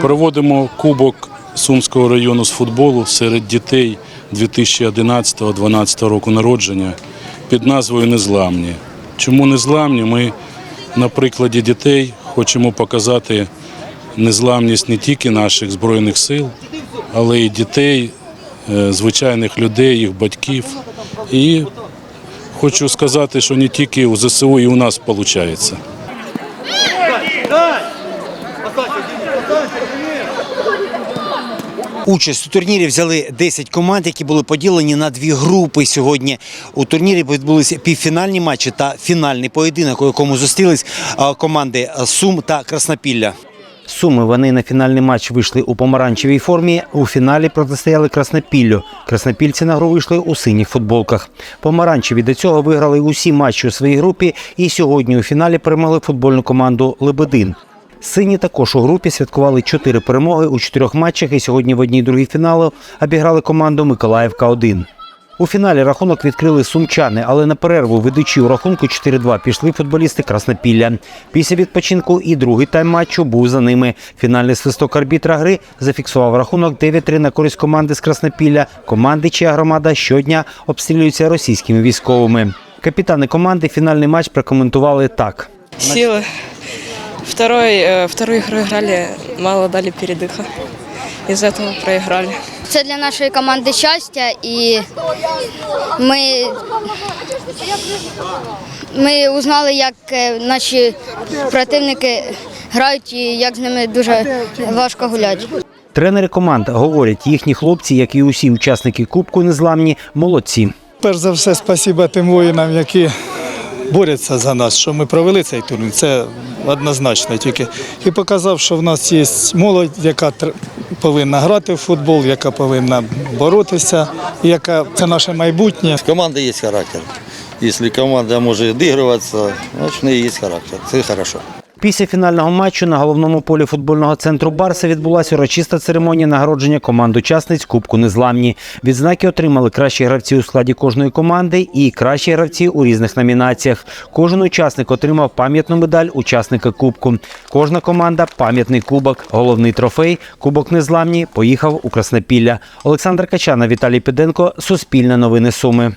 Проводимо кубок Сумського району з футболу серед дітей 2011-2012 року народження під назвою Незламні. Чому незламні? Ми на прикладі дітей хочемо показати незламність не тільки наших збройних сил, але й дітей, е, звичайних людей, їх батьків. І хочу сказати, що не тільки у ЗСУ, і у нас виходить. Участь у турнірі взяли 10 команд, які були поділені на дві групи сьогодні. У турнірі відбулися півфінальні матчі та фінальний поєдинок, у якому зустрілись команди Сум та Краснопілля. Суми вони на фінальний матч вийшли у помаранчевій формі. У фіналі протистояли Краснопіллю. Краснопільці на гру вийшли у синіх футболках. Помаранчеві до цього виграли усі матчі у своїй групі і сьогодні у фіналі перемогли футбольну команду Лебедин. Сині також у групі святкували чотири перемоги у чотирьох матчах і сьогодні в одній другій фіналу обіграли команду Миколаївка 1 У фіналі рахунок відкрили сумчани, але на перерву ведучі у рахунку 4-2 пішли футболісти Краснопілля. Після відпочинку і другий тайм матчу був за ними. Фінальний свисток арбітра гри зафіксував рахунок 9-3 на користь команди з Краснопілля. Команди, чия громада щодня обстрілюються російськими військовими. Капітани команди фінальний матч прокоментували так. Силы. Второй, э, вторую игру играли, мало дали передыха. Из-за этого проиграли. Це для нашої команди щастя, і ми, ми узнали, як е, наші противники грають і як з ними дуже важко гуляти. Тренери команд говорять, їхні хлопці, як і усі учасники Кубку Незламні, молодці. Перш за все, спасіба тим воїнам, які борються за нас, що ми провели цей турнір. Це однозначно тільки. І показав, що в нас є молодь, яка тр- повинна грати в футбол, яка повинна боротися, яка це наше майбутнє. команды есть характер. Если команда может отыгрываться, значит, у нее есть характер. Это хорошо. Після фінального матчу на головному полі футбольного центру Барса відбулася урочиста церемонія нагородження команд учасниць Кубку Незламні. Відзнаки отримали кращі гравці у складі кожної команди і кращі гравці у різних номінаціях. Кожен учасник отримав пам'ятну медаль учасника Кубку. Кожна команда пам'ятний кубок. Головний трофей Кубок Незламні поїхав у Краснопілля. Олександр Качана, Віталій Піденко, Суспільне новини Суми.